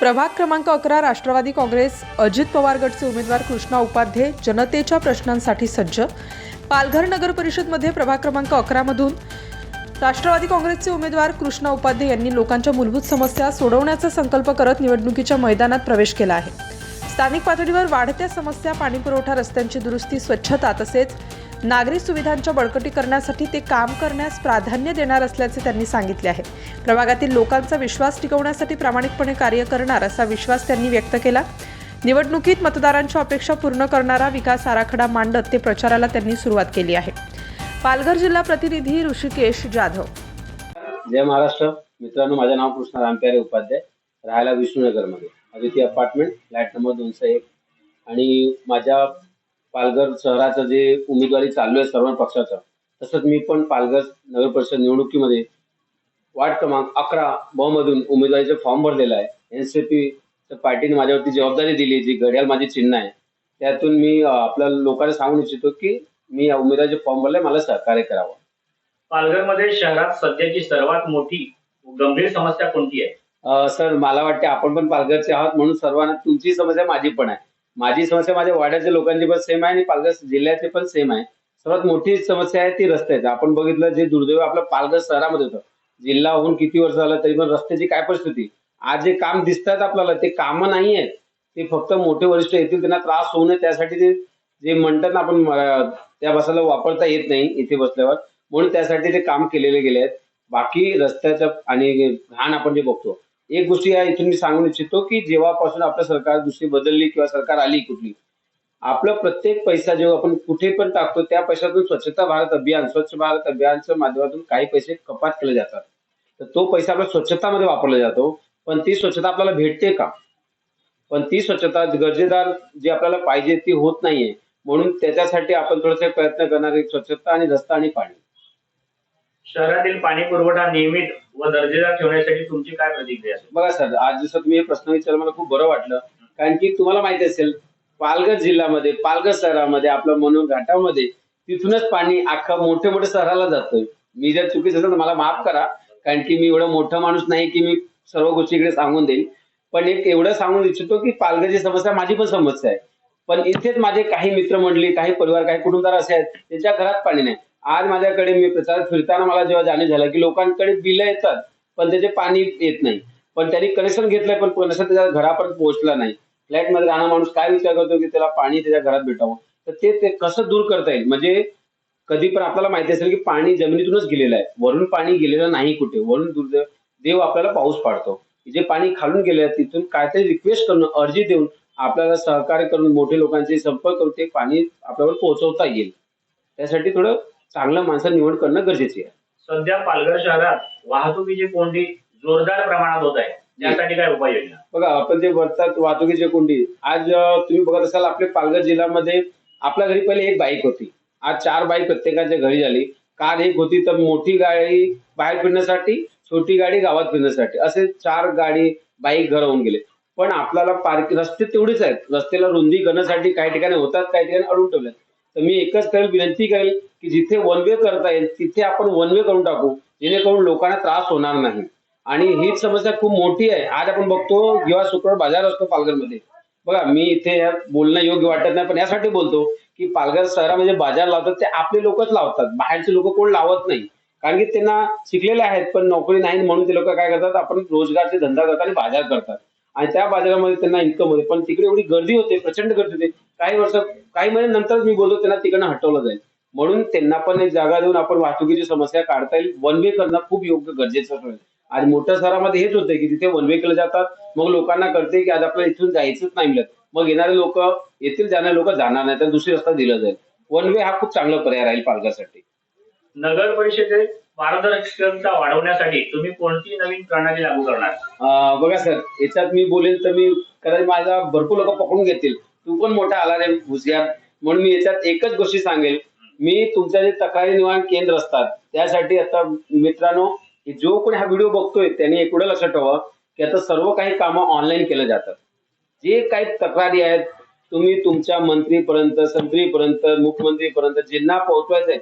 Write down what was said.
प्रभाग क्रमांक अकरा राष्ट्रवादी काँग्रेस अजित पवार गटचे उमेदवार कृष्णा उपाध्ये जनतेच्या प्रश्नांसाठी सज्ज. पालघर नगर परिषदमध्ये प्रभाग क्रमांक अकरामधून राष्ट्रवादी काँग्रेसचे उमेदवार कृष्णा उपाध्ये यांनी लोकांच्या मूलभूत समस्या सोडवण्याचा संकल्प करत निवडणुकीच्या मैदानात प्रवेश केला आहे. स्थानिक पातळीवर वाढत्या समस्या पाणीपुरवठा रस्त्यांची दुरुस्ती स्वच्छता तसेच नागरी सुविधांच्या बळकटीकरणासाठी ते काम करण्यास प्राधान्य देणार असल्याचे त्यांनी सांगितले आहे. प्रभागातील लोकांचा विश्वास टिकवण्यासाठी प्रामाणिकपणे कार्य करणार असा विश्वास त्यांनी व्यक्त केला. निवडणुकीत मतदारांच्या अपेक्षा पूर्ण करणारा विकास आराखडा मांडत ते प्रचाराला त्यांनी सुरुवात केली आहे. पालघर जिल्हा प्रतिनिधी ऋषिकेश जाधव. जय महाराष्ट्र. मित्रांनो माझं नाव कृष्णा रामप्यारे उपाध्याय. राहायला विष्णुनगरमध्ये. अदिती अपार्टमेंट फ्लॅट नंबर दोनशे एक. आणि माझ्या पालघर शहराचं जे उमेदवारी चालू आहे सर्व पक्षाचं तसंच मी पण पालघर नगर परिषद निवडणुकीमध्ये वार्ड क्रमांक अकरा ब मधून उमेदवारीचे फॉर्म भरलेला आहे. एन सी पी पार्टीने माझ्यावरती जबाबदारी दिली जी घड्याळ माझी चिन्ह आहे. त्यातून मी आपल्या लोकांना सांगू इच्छितो की मी या उमेदवारीचे फॉर्म भरले मला सहकार्य करावं. पालघरमध्ये शहरात सध्याची सर्वात मोठी गंभीर समस्या कोणती आहे? सर मला वाटते आपण पण पालघरचे आहात म्हणून सर्वांना तुमची समस्या माझी पण आहे. माझी समस्या माझ्या वाड्याच्या लोकांची पण सेम आहे आणि पालघर जिल्ह्याची पण सेम आहे. सर्वात मोठी समस्या आहे ती रस्त्याची आपण बघितलं जे दुर्दैव आपलं पालघर शहरामध्ये होतं. जिल्हा होऊन किती वर्ष झालं तरी पण रस्त्याची काय परिस्थिती? आज जे काम दिसतात आपल्याला ते कामं नाही आहेत. ते फक्त मोठे वरिष्ठ येतील त्यांना त्रास होऊ नये त्यासाठी ते जे म्हणतात ना आपण त्या बसाला वापरता येत नाही इथे बसल्यावर. म्हणून त्यासाठी ते काम केलेले गेले आहेत. बाकी रस्त्याच्या आणि घाण आपण जे बघतो एक गोष्टी इथून मी सांगू इच्छितो की जेव्हापासून आपलं सरकार दुसरी बदलली किंवा सरकार आली कुठली आपला प्रत्येक पैसा जेव्हा आपण कुठे पण टाकतो त्या पैशातून स्वच्छता भारत अभियान स्वच्छ भारत अभियानच्या माध्यमातून काही पैसे कपात केले जातात. तर तो पैसा आपल्या स्वच्छतामध्ये वापरला जातो. पण ती स्वच्छता आपल्याला भेटते का? पण ती स्वच्छता गरजेदार जी आपल्याला पाहिजे ती होत नाहीये. म्हणून त्याच्यासाठी आपण थोडेसे प्रयत्न करणार स्वच्छता आणि रस्ता आणि पाणी. शहरातील पाणी पुरवठा नियमित व दर्जेदार ठेवण्यासाठी तुमची काय प्रतिक्रिया असेल बघा सर आज जसं तुम्ही हे प्रश्न विचारला मला खूप बरं वाटलं. कारण की तुम्हाला माहिती असेल पालघर जिल्ह्यामध्ये पालघर शहरामध्ये आपल्या मनोर घाटामध्ये तिथूनच पाणी अख्खा मोठ्या मोठ्या शहराला जातोय. मी जर चुकीचं असेल तर मला माफ करा कारण की मी एवढा मोठा माणूस नाही की मी सर्व गोष्टी इकडे सांगून देईल पण एक एवढं सांगून इच्छितो की पालघरची समस्या माझी पण समस्या आहे. पण इथेच माझे काही मित्रमंडळी काही परिवार काही कुटुंबदार असे आहेत त्यांच्या घरात पाणी नाही. आज माझ्याकडे मी प्रचार फिरताना मला जेव्हा जाणीव झालं की लोकांकडे बिलं येतात पण त्याचे पाणी येत नाही. पण त्यांनी कनेक्शन घेतलंय पण कनेक्शन त्याच्या घरापर्यंत पोहोचला नाही. फ्लॅटमध्ये मध्ये माणूस काय विचार करतो की त्याला पाणी त्याच्या घरात भेटावं? तर ते ते कसं दूर करता येईल? म्हणजे कधी पण आपल्याला माहिती असेल की पाणी जमिनीतूनच गेलेलं आहे. वरून पाणी गेलेलं नाही कुठे. वरून दूर देव आपल्याला पाऊस पाडतो. जे पाणी खालून गेले आहे तिथून काहीतरी रिक्वेस्ट करणं अर्जी देऊन आपल्याला सहकार्य करून मोठे लोकांचे संपर्क करून ते पाणी आपल्यावर पोहोचवता येईल. त्यासाठी थोडं चांगलं माणसं निवड करणं गरजेचे आहे. सध्या पालघर शहरात वाहतुकीची कोंडी जोरदार प्रमाणात होत आहे. त्यासाठी काय उपाययोजना? बघा आपण जे वर्तात वाहतुकीची कोंडी आज तुम्ही बघत असाल आपल्या पालघर जिल्ह्यामध्ये आपल्या घरी पहिले एक बाईक होती. आज चार बाईक प्रत्येकाच्या घरी झाली. कार एक होती तर मोठी गाडी बाहेर फिरण्यासाठी छोटी गाडी गावात फिरण्यासाठी. असे चार गाडी बाईक घर होऊन गेले. पण आपल्याला पार्क रस्ते तेवढेच आहेत. रस्त्याला रुंदी करण्यासाठी काही ठिकाणी होतात काही ठिकाणी अडून ठेवले तर मी एकच करेल विनंती करेल की जिथे वन वे करता येईल तिथे आपण वन वे करून टाकू जेणेकरून लोकांना त्रास होणार नाही. आणि हीच समस्या खूप मोठी आहे. आज आपण बघतो जेव्हा शुक्रवार बाजार असतो पालघरमध्ये. बघा मी इथे बोलणं योग्य वाटत नाही पण यासाठी बोलतो की पालघर शहरामध्ये म्हणजे बाजार लावतात ते आपले लोकच लावतात. बाहेरचे लोक कोण लावत नाही. कारण की त्यांना शिकलेले आहेत पण नोकरी नाही म्हणून ते लोक काय करतात आपण रोजगारचे धंदा करतात आणि बाजार करतात. आणि त्या बाजारामध्ये त्यांना इन्कम होते. पण तिकडे एवढी गर्दी होते प्रचंड गर्दी होते. काही वर्ष काही महिने नंतर मी बोलतो त्यांना तिकडनं हटवलं जाईल. म्हणून त्यांना पण एक जागा देऊन आपण वाहतुकीची समस्या काढता येईल. वन वे करणं खूप योग्य गरजेचं ठरेल. आज मोठ्या शहरामध्ये हेच होतं की तिथे वन वे केलं जातात. मग लोकांना कळते की आज आपल्याला इथून जायचंच नाही मिळत. मग येणारे लोक येथील जाणारे लोक जाणार नाही तर दुसरी रस्ता दिला जाईल. वन वे हा खूप चांगला पर्याय राहील पालघरसाठी नगर परिषदेत पारदर्शकता वाढवण्यासाठी तुम्ही कोणती नवीन प्रणाली लागू करणार? अं, बघा सर याच्यात मी बोलेल तर मी कदाचित माझा भरपूर लोक पकडून घेतील. तू पण मोठा आला रे हुशियार म्हणून मी याच्यात एकच गोष्टी सांगेल. मी तुमच्या जे तक्रारी निवारण केंद्र असतात त्यासाठी आता मित्रांनो जो कोणी हा व्हिडिओ बघतोय त्यांनी एवढं लक्षात ठेवा की आता सर्व काही कामं ऑनलाईन केलं जातात. जे काही तक्रारी आहेत तुम्ही तुमच्या मंत्रीपर्यंत संत्रीपर्यंत मुख्यमंत्रीपर्यंत ज्यांना पोहोचवायचंय